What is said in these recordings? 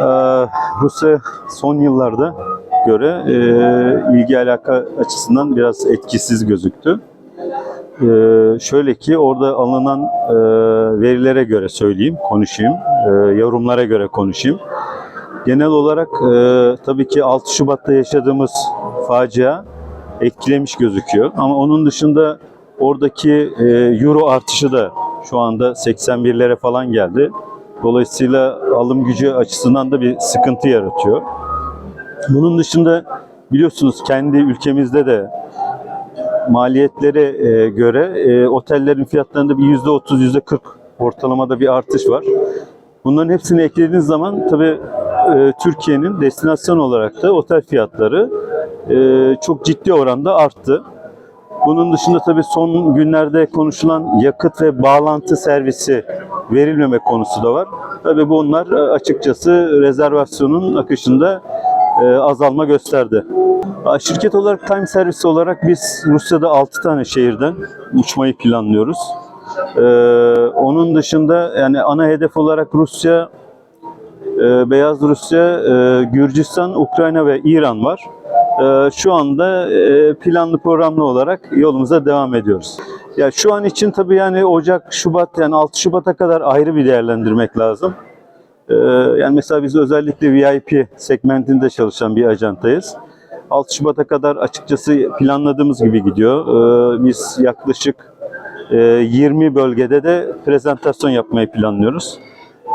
Ee, Rusya son yıllarda göre e, ilgi alaka açısından biraz etkisiz gözüktü. Ee, şöyle ki orada alınan e, verilere göre söyleyeyim, konuşayım, e, yorumlara göre konuşayım. Genel olarak e, tabii ki 6 Şubat'ta yaşadığımız facia etkilemiş gözüküyor. Ama onun dışında oradaki e, euro artışı da şu anda 81'lere falan geldi. Dolayısıyla alım gücü açısından da bir sıkıntı yaratıyor. Bunun dışında biliyorsunuz kendi ülkemizde de maliyetlere e, göre e, otellerin fiyatlarında bir %30, %40 ortalamada bir artış var. Bunların hepsini eklediğiniz zaman tabii e, Türkiye'nin destinasyon olarak da otel fiyatları çok ciddi oranda arttı. Bunun dışında tabii son günlerde konuşulan yakıt ve bağlantı servisi verilmeme konusu da var. Tabii bunlar e, açıkçası rezervasyonun akışında e, azalma gösterdi. Şirket olarak Time Servisi olarak biz Rusya'da 6 tane şehirden uçmayı planlıyoruz. Ee, onun dışında yani ana hedef olarak Rusya, e, Beyaz Rusya, e, Gürcistan, Ukrayna ve İran var. Ee, şu anda e, planlı programlı olarak yolumuza devam ediyoruz. Ya şu an için tabii yani Ocak, Şubat yani 6 Şubat'a kadar ayrı bir değerlendirmek lazım. Ee, yani mesela biz özellikle VIP segmentinde çalışan bir ajantayız. 6 Şubat'a kadar açıkçası planladığımız gibi gidiyor. Ee, biz yaklaşık e, 20 bölgede de prezentasyon yapmayı planlıyoruz.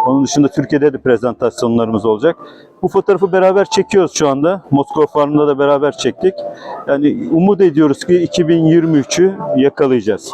Onun dışında Türkiye'de de prezentasyonlarımız olacak. Bu fotoğrafı beraber çekiyoruz şu anda. Moskova Farm'da da beraber çektik. Yani umut ediyoruz ki 2023'ü yakalayacağız.